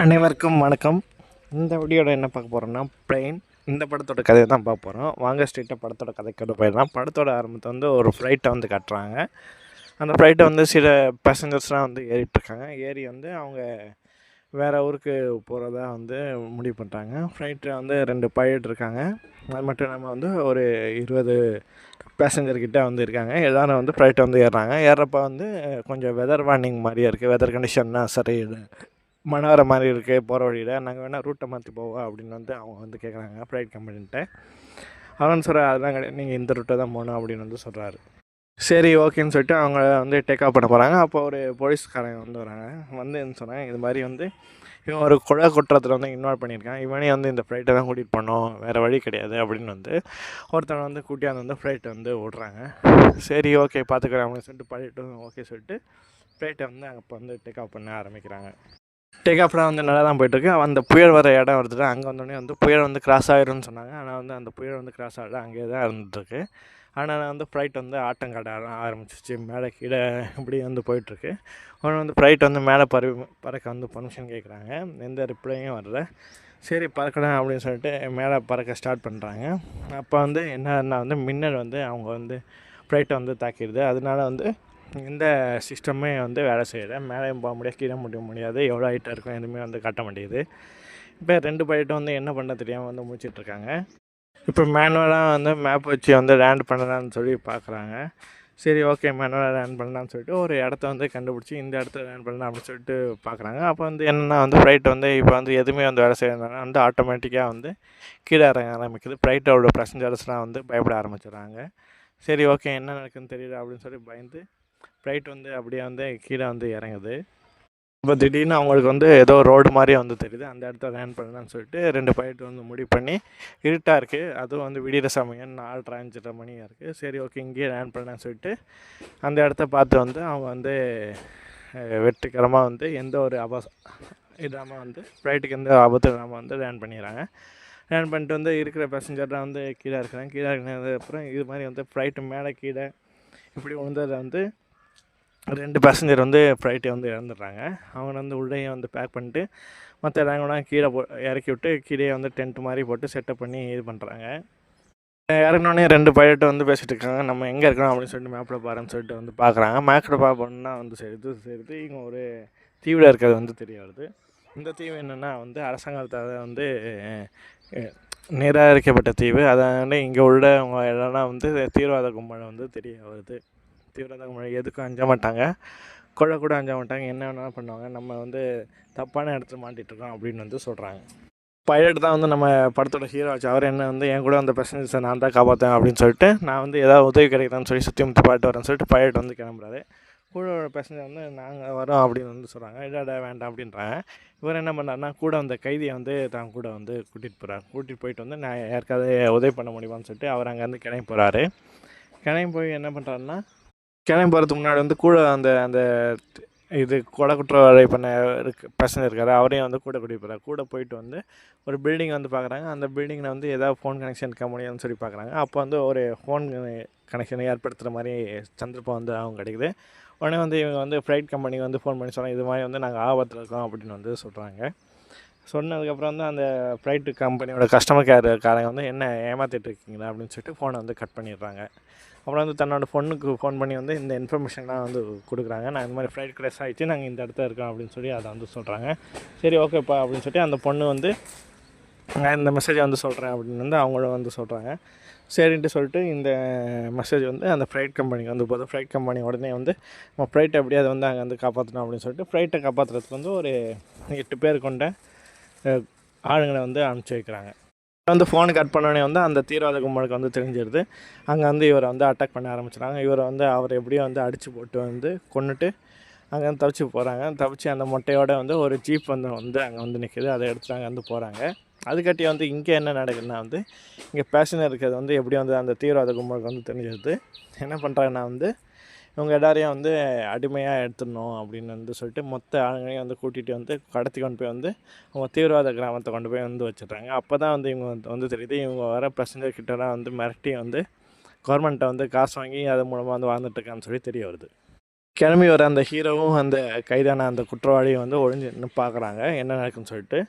அனைவருக்கும் வணக்கம். இந்த வீடியோட என்ன பார்க்க போகிறோம்னா ப்ளெயின் இந்த படத்தோட கதையை தான் பார்க்க போகிறோம் வாங்க ஸ்ட்ரெயிட்டாக படத்தோட கதைக்கோட போயிடலாம். படத்தோட ஆரம்பத்தை வந்து ஒரு ஃப்ளைட்டை வந்து காட்டுறாங்க. அந்த ஃப்ளைட்டை வந்து சில பேசஞ்சர்ஸ்லாம் வந்து ஏறிட்டுருக்காங்க ஏறி வந்து அவங்க வேறு ஊருக்கு போகிறதா வந்து முடிவு பண்ணுறாங்க ஃப்ளைட்டில் வந்து ரெண்டு பைலட் இருக்காங்க. அது மட்டும் இல்லாமல் வந்து ஒரு இருபது பேசஞ்சர்கிட்ட வந்து இருக்காங்க. எல்லாரும் வந்து ஃப்ளைட்டை வந்து ஏறுறாங்க. ஏறுறப்ப வந்து கொஞ்சம் வெதர் வார்னிங் மாதிரியே இருக்குது வெதர் கண்டிஷன்லாம் சரியில்லை. மழை மாதிரி இருக்குது போகிற வழியில். நாங்கள் வேணால் ரூட்டை மாற்றி போவோம் அப்படின்னு வந்து அவங்க வந்து கேட்குறாங்க ஃப்ளைட் கம்பெனின்ட்டு அவன் சொல்கிற அதெல்லாம் கிடையாது நீங்கள் இந்த ரூட்டை தான் போகணும் அப்படின்னு வந்து சொல்கிறாரு சரி ஓகேன்னு சொல்லிட்டு அவங்க வந்து டேக் ஆஃப் பண்ண போகிறாங்க அப்போ ஒரு போலீஸ்காரங்க வந்து வராங்க. வந்து என்ன சொன்னாங்க இது மாதிரி வந்து இவன் ஒரு குழா குற்றத்தில் வந்து இன்வால்வ் பண்ணியிருக்கான். இவனே வந்து இந்த ஃப்ளைட்டை தான் கூட்டிகிட்டு போனோம் வேறு வழி கிடையாது அப்படின்னு வந்து ஒருத்தனை வந்து கூட்டியாந்து வந்து ஃப்ளைட்டை வந்து விடுறாங்க சரி ஓகே பார்த்துக்கிறேன் அப்படின்னு சொல்லிட்டு பழையிட்டும் ஓகே சொல்லிட்டு ஃப்ளைட்டை வந்து அப்போ வந்து டேக் ஆஃப் பண்ண ஆரம்பிக்கிறாங்க. டேக் ஆஃப்லாம் வந்து நல்லா தான் போயிட்டுருக்கு அந்த புயல் வர இடம் வருது அங்கே வந்தோடனே வந்து புயல் வந்து கிராஸ் ஆகிரும்னு சொன்னாங்க. ஆனால் வந்து அந்த புயல் வந்து கிராஸ் ஆகிட அங்கேயே தான் இருந்துட்டுருக்கு. ஆனால் வந்து ஃப்ளைட் வந்து ஆட்டம் காட்ட ஆரம்பிச்சிச்சு மேலே கீழே இப்படி வந்து போயிட்டுருக்கு. உடனே வந்து ஃப்ளைட் வந்து மேலே பறவை பறக்க வந்து பர்மிஷன் கேட்குறாங்க எந்த ரிப்ளையும் வரல. சரி பறக்கலாம் அப்படின்னு சொல்லிட்டு மேலே பறக்க ஸ்டார்ட் பண்ணுறாங்க அப்போ வந்து என்னன்னா வந்து மின்னல் வந்து அவங்க வந்து ஃப்ளைட்டை வந்து தாக்கிடுது. அதனால வந்து எந்த சிஸ்டமே வந்து வேலை செய்யலை மேலேயும் போக முடியாது கீழே முடிய முடியாது. எவ்வளோ ஹைட்டாக இருக்கும் எதுவுமே வந்து காட்ட மாட்டேங்குது. இப்போ ரெண்டு பைலட்டும் வந்து என்ன பண்ண தெரியாமல் வந்து முடிச்சிட்ருக்காங்க. இப்போ மேனுவலாக வந்து மேப் வச்சு வந்து லேண்ட் பண்ணலான்னு சொல்லி பார்க்குறாங்க. சரி ஓகே மேனுவலாக லேண்ட் பண்ணலான்னு சொல்லிட்டு ஒரு இடத்த வந்து கண்டுபிடிச்சி இந்த இடத்த லேண்ட் பண்ணலாம் அப்படின்னு சொல்லிட்டு பார்க்குறாங்க. அப்போ வந்து என்னென்னா வந்து ஃப்ளைட் வந்து இப்போ வந்து எதுவுமே வந்து வேலை செய்யறதுனால வந்து ஆட்டோமேட்டிக்காக வந்து கீழே இறங்க ஆரம்பிக்குது. ஃப்ளைட்டோட பேசஞ்சர்ஸ்லாம் வந்து பயப்பட ஆரம்பிச்சிடுறாங்க. சரி ஓகே என்ன நடக்குதுன்னு தெரியல அப்படின்னு சொல்லி பயந்து ஃப்ளைட் வந்து அப்படியே வந்து கீழே வந்து இறங்குது. இப்போ திடீர்னு அவங்களுக்கு வந்து ஏதோ ரோடு மாதிரி வந்து தெரியுது. அந்த இடத்த லேண்ட் பண்ணலான்னு சொல்லிட்டு ரெண்டு பைலட் வந்து முடிவு பண்ணி இருட்டாக இருக்குது அதுவும் வந்து விடிகிற சமயம் நாலு அஞ்சரை மணியாக இருக்குது சரி ஓகே இங்கேயே லேண்ட் பண்ணலான்னு சொல்லிட்டு அந்த இடத்த பார்த்து வந்து அவங்க வந்து வெற்றிகரமாக வந்து எந்த ஒரு அபாச இல்லாமல் வந்து ஃப்ளைட்டுக்கு எந்த ஆபத்தும் இல்லாமல் வந்து லேண்ட் பண்ணிடுறாங்க. லேண்ட் பண்ணிட்டு வந்து இருக்கிற பேசஞ்சர்லாம் வந்து கீழே இருக்கிறாங்க கீழே இருக்கிறது அப்புறம் இது மாதிரி வந்து ஃப்ளைட்டு மேலே கீழே இப்படி விழுந்ததில் வந்து ரெண்டு பேசஞ்சர் வந்து ஃப்ளைட்டை வந்து இறந்துடுறாங்க. அவங்க வந்து உள்ளேயே வந்து பேக் பண்ணிட்டு மற்ற எல்லாங்களாம் கீழே போ இறக்கி விட்டு கீழே வந்து டென்ட் மாதிரி போட்டு செட்டப் பண்ணி இது பண்ணுறாங்க இறங்கினோடனே ரெண்டு பைலட் வந்து பேசிகிட்டு இருக்காங்க. நம்ம எங்கே இருக்கணும் அப்படின்னு சொல்லிட்டு மேப்பில் பாருன்னு சொல்லிட்டு வந்து பார்க்குறாங்க மேப்பில் பார்ப்போம்னா வந்து சேர்த்து சேர்த்து இங்கே ஒரு தீவில் இருக்கிறது வந்து தெரிய வருது. இந்த தீவு என்னென்னா வந்து அரசாங்கத்தால் வந்து நிராகரிக்கப்பட்ட தீவு. அதனால இங்கே உள்ளவங்க எல்லாம் வந்து தீவிரவாத கும்பலை வந்து தெரிய வருது. தீவிரவாத கும்பல் எதுக்கும் அஞ்ச மாட்டாங்க. கொலை கூட அஞ்ச மாட்டாங்க. என்ன வேணாலும் பண்ணுவாங்க. நம்ம வந்து தப்பான இடத்துல மாட்டிகிட்ருக்கோம் இருக்கோம் அப்படின்னு வந்து சொல்கிறாங்க பைலட் தான் வந்து நம்ம படத்தோட ஹீரோ ஆச்சு. அவர் என்ன வந்து என் கூட அந்த பேசஞ்சர்ஸை நான் தான் காப்பாற்றேன் அப்படின்னு சொல்லிட்டு நான் வந்து ஏதாவது உதவி கிடைக்குதான்னு சொல்லி சுற்றி முற்றி பாட்டு வரேன்னு சொல்லிட்டு பைலட் வந்து கிளம்புறாரு. கூட பேசஞ்சர் வந்து நாங்கள் வரோம் அப்படின்னு வந்து சொல்கிறாங்க இல்லாடா வேண்டாம் அப்படின்றாங்க. இவர் என்ன பண்ணாருன்னா கூட அந்த கைதியை வந்து தான் கூட வந்து கூட்டிகிட்டு போகிறார் கூட்டிகிட்டு போயிட்டு வந்து நான் யாருக்காவது உதவி பண்ண முடியுமான்னு சொல்லிட்டு அவர் அங்கேருந்து கிளம்பி போகிறாரு கிளம்பி போய் என்ன பண்ணுறாருன்னா கிளம்பி போகிறதுக்கு முன்னாடி வந்து கூட அந்த அந்த இது கொலை குற்றவாளி பண்ண இருக்கு பசங்க இருக்காரு அவரையும் வந்து கூட கூட்டிகிட்டு போகிறார் கூட போயிட்டு வந்து ஒரு பில்டிங் வந்து பார்க்குறாங்க அந்த பில்டிங்கில் வந்து ஏதாவது ஃபோன் கனெக்ஷன் இருக்க முடியும்னு சொல்லி பார்க்குறாங்க அப்போ வந்து ஒரு ஃபோன் கனெக்ஷனை ஏற்படுத்துகிற மாதிரி சந்தர்ப்பம் வந்து அவங்க கிடைக்குது. உடனே வந்து இவங்க வந்து ஃப்ளைட் கம்பெனிக்கு வந்து ஃபோன் பண்ணி சொன்னாங்க இது மாதிரி வந்து நாங்கள் ஆபத்தில் இருக்கோம் அப்படின்னு வந்து சொல்கிறாங்க சொன்னதுக்கப்புறம் வந்து அந்த ஃப்ளைட்டு கம்பெனியோட கஸ்டமர் கேர் காரங்க வந்து என்ன ஏமாத்திட்டு இருக்கீங்களா? அப்படின்னு சொல்லிட்டு ஃபோனை வந்து கட் பண்ணிடுறாங்க. அப்புறம் வந்து தன்னோட பொண்ணுக்கு ஃபோன் பண்ணி வந்து இந்த இன்ஃபர்மேஷன்லாம் வந்து கொடுக்குறாங்க. நான் இந்த மாதிரி ஃப்ளைட் கிராஷ் ஆகிடுச்சு நாங்கள் இந்த இடத்துல இருக்கோம் அப்படின்னு சொல்லி அதை வந்து சொல்கிறாங்க சரி ஓகேப்பா அப்படின்னு சொல்லிட்டு அந்த பொண்ணு வந்து நான் இந்த மெசேஜை வந்து சொல்கிறேன் அப்படின்னு வந்து அவங்களும் வந்து சொல்கிறாங்க சரின்ட்டு சொல்லிட்டு இந்த மெசேஜ் வந்து அந்த ஃப்ளைட் கம்பெனிக்கு வந்து போதும் ஃப்ளைட் கம்பெனி உடனே வந்து நம்ம ஃப்ளைட்டை எப்படியாவது வந்து அங்கே வந்து காப்பாற்றணும் அப்படின்னு சொல்லிட்டு ஃப்ளைட்டை காப்பாற்றுறதுக்கு வந்து ஒரு எட்டு பேர் கொண்ட ஆளுங்களை வந்து அனுப்பிச்சி வைக்கிறாங்க. வந்து ஃபோன் கட் பண்ணோடனே வந்து அந்த தீவிரவாத கும்பலுக்கு வந்து தெரிஞ்சிருது. அங்கே வந்து இவரை வந்து அட்டாக் பண்ண ஆரம்பிச்சிடுறாங்க இவரை வந்து அவர் எப்படியோ வந்து அடித்து போட்டு வந்து கொண்டுட்டு அங்கே வந்து தவிச்சு போகிறாங்க தவிச்சு அந்த மொட்டையோட வந்து ஒரு ஜீப் வந்து வந்து அங்கே வந்து நிற்கிது அதை எடுத்துட்டு அங்கே வந்து போகிறாங்க அதுக்காட்டி வந்து இங்கே என்ன நடக்குதுன்னா வந்து இங்கே பேசஞ்சர் இருக்கிறது வந்து எப்படி வந்து அந்த தீவிரவாத கும்பலுக்கு வந்து தெரிஞ்சிருது. என்ன பண்ணுறாங்கன்னா வந்து இவங்க எல்லாரையும் வந்து அடிமையாக எடுத்துடணும் அப்படின்னு வந்து சொல்லிட்டு மொத்த ஆளுங்களையும் வந்து கூட்டிகிட்டு வந்து கடத்தி கொண்டு போய் வந்து அவங்க தீவிரவாத கிராமத்தை கொண்டு போய் வந்து வச்சுட்றாங்க. அப்போ தான் வந்து இவங்க வந்து- தெரியுது. இவங்க வர பசஞ்சர் கிட்டலாம் வந்து மிரட்டி வந்து கவர்மெண்ட்டை வந்து காசு வாங்கி அது மூலமாக வந்து வாழ்ந்துட்டுருக்கான்னு சொல்லி தெரிய வருது. கிளம்பி வர அந்த ஹீரோவும் அந்த கைதான அந்த குற்றவாளியும் வந்து ஒழிஞ்சு நின்று பார்க்குறாங்க என்ன நடக்குன்னு சொல்லிட்டு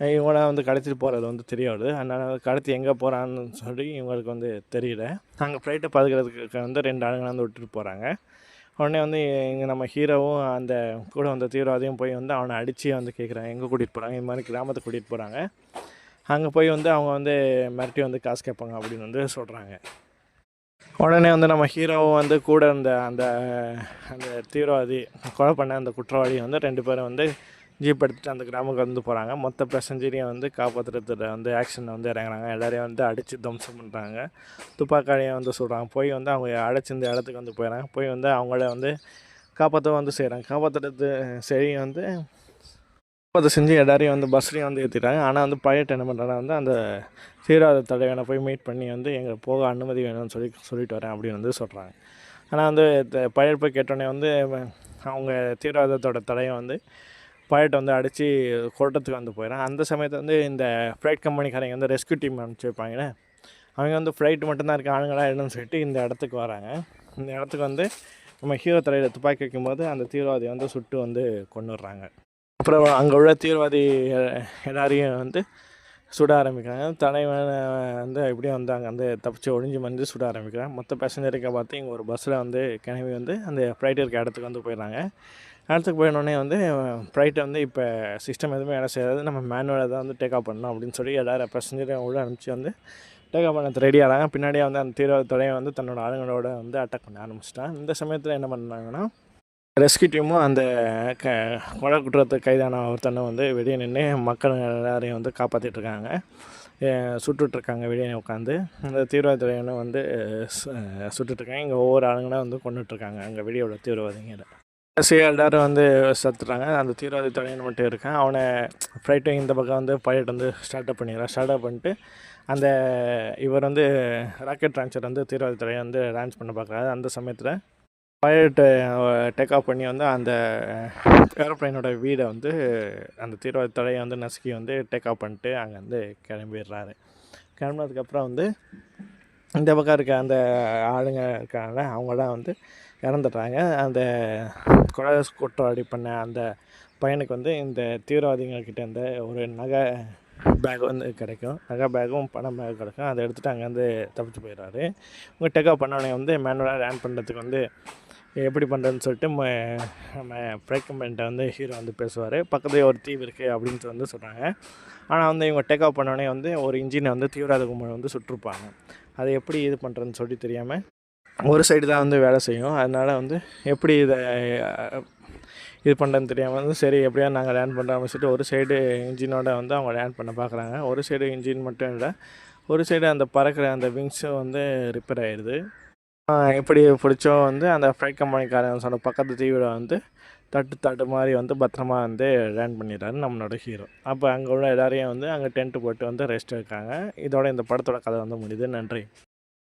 இவனை வந்து கடத்திட்டு போகிறது வந்து தெரியாது. அதனால் கடத்தி எங்கே போகிறான்னு சொல்லி இவங்களுக்கு வந்து தெரியல. அங்கே ஃப்ளைட்டை பாதுகாக்கிறதுக்கு வந்து ரெண்டு ஆளுங்களை வந்து விட்டுட்டு போகிறாங்க உடனே வந்து இங்கே நம்ம ஹீரோவும் அந்த கூட வந்த தீவிரவாதியும் போய் வந்து அவனை அடித்து வந்து கேட்குறாங்க எங்கே கூட்டிகிட்டு போகிறாங்க இது மாதிரி கிராமத்தை கூட்டிகிட்டு போகிறாங்க அங்கே போய் வந்து அவங்க வந்து மிரட்டி வந்து காசு கேட்பாங்க அப்படின்னு வந்து சொல்கிறாங்க உடனே வந்து நம்ம ஹீரோவும் வந்து கூட இருந்த அந்த அந்த தீவிரவாதி கொலை பண்ண அந்த குற்றவாளி வந்து ரெண்டு பேரும் வந்து ஜீப் எடுத்துகிட்டு அந்த கிராமத்துக்கு வந்து போகிறாங்க மொத்த பேசஞ்சரையும் வந்து காப்பாற்றுறதுல வந்து ஆக்ஷனில் வந்து இறங்குறாங்க. எல்லாரையும் வந்து அடித்து துவம்சம் பண்ணுறாங்க துப்பாக்காளியை வந்து சொல்கிறாங்க போய் வந்து அவங்க அடைச்சி இடத்துக்கு வந்து போயிடறாங்க போய் வந்து அவங்கள வந்து காப்பாற்ற வந்து செய்கிறாங்க காப்பாற்றுறது சரி வந்து காப்பாற்ற செஞ்சு எல்லாரையும் வந்து பஸ்லேயும் வந்து ஏற்றிட்டாங்க ஆனால் வந்து பைலட் என்ன பண்ணுறாங்க வந்து அந்த தீவிரவாத தலைவனை போய் மீட் பண்ணி வந்து எங்களை போக அனுமதி வேணும்னு சொல்லி சொல்லிட்டு வரேன் அப்படின்னு வந்து சொல்கிறாங்க ஆனால் வந்து பைலட் போய் கேட்டோடனே வந்து அவங்க தீவிரவாதத்தோட தலையை வந்து பைலட் வந்து அடித்து கொட்டத்துக்கு வந்து போயிடறான். அந்த சமயத்தில் வந்து இந்த ஃப்ளைட் கம்பெனிக்காரங்க வந்து ரெஸ்க்யூ டீம் அனுப்பிச்சி அவங்க வந்து ஃப்ளைட் மட்டும்தான் இருக்க ஆளுங்களாக என்னன்னு சொல்லிட்டு இந்த இடத்துக்கு வராங்க. இந்த இடத்துக்கு வந்து நம்ம ஹீரோ தலையில் துப்பாக்கி வைக்கும்போது அந்த தீவிரவாதியை வந்து சுட்டு வந்து கொண்டுடுறாங்க அப்புறம் அங்கே உள்ள தீவிரவாதி எல்லாரையும் வந்து சுட ஆரம்பிக்கிறாங்க. தலைவன் வந்து எப்படியும் வந்து அங்கே வந்து தப்பிச்சு ஒழிஞ்சு வந்து சுட ஆரம்பிக்கிறாங்க. மொத்த பேசஞ்சருக்கு பார்த்து இங்கே ஒரு பஸ்ஸில் வந்து கிளம்பி வந்து அந்த ஃப்ளைட் இருக்க இடத்துக்கு வந்து போயிடுறாங்க. நேரத்துக்கு போயிடனே வந்து ஃப்ளைட்டை வந்து இப்போ சிஸ்டம் எதுவுமே வேலை செய்யாது. நம்ம மேனுவலாக தான் வந்து டேக் ஆஃப் பண்ணணும் அப்படின்னு சொல்லி எல்லாரும் பேசஞ்சரை உள்ள அனுப்பிச்சு வந்து டேக் ஆஃப் பண்ண ரெடி ஆகிறாங்க பின்னாடியே வந்து அந்த தீவிரவாத வந்து தன்னோட ஆளுங்களோட வந்து அட்டாக் பண்ண ஆரம்பிச்சிட்டான் இந்த சமயத்தில் என்ன பண்ணாங்கன்னா ரெஸ்கியூ டீமும் அந்த க கொலை குற்றத்தை கைதான ஒருத்தனை வந்து வெளியே நின்று மக்கள் எல்லாரையும் வந்து காப்பாற்றிட்டுருக்காங்க சுட்டுட்ருக்காங்க வெளியே உட்காந்து அந்த தீவிரவாதிகளை வந்து சுட்டுட்ருக்காங்க இங்கே ஒவ்வொரு ஆளுங்களும் வந்து கொண்டுட்ருக்காங்க அங்கே வெளியோட தீவிரவாதிங்களை சிஆர்டார் வந்து சத்துறாங்க அந்த தீவிரவாதி தலைவன் மட்டும் இருக்கான். அவனை ஃப்ளைட்டு இந்த பக்கம் வந்து பைலட் வந்து ஸ்டார்ட் அப் பண்ணிடுறான். ஸ்டார்ட் அப் பண்ணிட்டு அந்த இவர் வந்து ராக்கெட் லான்ச்சர் வந்து தீவிரவாதி தலைவன் வந்து லான்ச் பண்ண பார்க்குறாரு. அந்த சமயத்தில் பைலட்டு டேக் ஆஃப் பண்ணி வந்து அந்த ஏரோப்ளைனோட வீடை வந்து அந்த தீவிரவாதி தலையை வந்து நசுக்கி வந்து டேக் ஆஃப் பண்ணிட்டு அங்கே வந்து கிளம்பிடுறாரு. கிளம்புனதுக்கப்புறம் வந்து இந்த பக்கம் இருக்க அந்த ஆளுங்க இருக்காங்க அவங்களாம் வந்து இறந்துட்டாங்க. அந்த கொலை குற்றவாளி பண்ண அந்த பையனுக்கு வந்து இந்த தீவிரவாதிகள்கிட்ட இருந்த ஒரு நகை பேக் வந்து கிடைக்கும். நகை பேக்கும் பணம் பேக் கிடைக்கும். அதை எடுத்துகிட்டு அங்கேருந்து தப்பிச்சு போயிடுறாரு. உங்கள் டேக்கப் பண்ணவனே வந்து மேனுவலாக ரேன் பண்ணுறதுக்கு வந்து எப்படி பண்ணுறதுன்னு சொல்லிட்டு நம்ம பிரேக்கமெண்ட்டை வந்து ஹீரோ வந்து பேசுவார். பக்கத்துலேயே ஒரு தீவு இருக்குது அப்படின்ட்டு வந்து சொல்கிறாங்க ஆனால் வந்து இவங்க டேக் ஆஃப் பண்ணோடனே வந்து ஒரு இன்ஜினை வந்து தீவிரவாத கும்பல் வந்து சுட்டிருப்பாங்க. அதை எப்படி இது பண்ணுறதுன்னு சொல்லி தெரியாமல் ஒரு சைடு தான் வந்து வேலை செய்யும். அதனால் வந்து எப்படி இதை இது பண்ணுறதுன்னு தெரியாமல் வந்து சரி எப்படியா நாங்கள் லேண்ட் பண்ணுறோம் சொல்லிட்டு ஒரு சைடு இன்ஜினோட வந்து அவங்க லேண்ட் பண்ண பார்க்குறாங்க ஒரு சைடு இன்ஜின் மட்டும் இல்லை ஒரு சைடு அந்த பறக்கிற அந்த விங்ஸும் வந்து ரிப்பேர் ஆயிடுது எப்படி பிடிச்சோ வந்து அந்த ஃப்ளைட் கம்பெனிக்காரன் சொன்ன பக்கத்து தீவிட வந்து தட்டு தட்டு மாதிரி வந்து பத்திரமா வந்து லேண்ட் பண்ணிடுறாரு நம்மளோட ஹீரோ அப்போ அங்கே உள்ள எல்லாரையும் வந்து அங்கே டென்ட்டு போட்டு வந்து ரெஸ்ட் இருக்காங்க இதோட இந்த படத்தோட கதை வந்து முடியுது. நன்றி.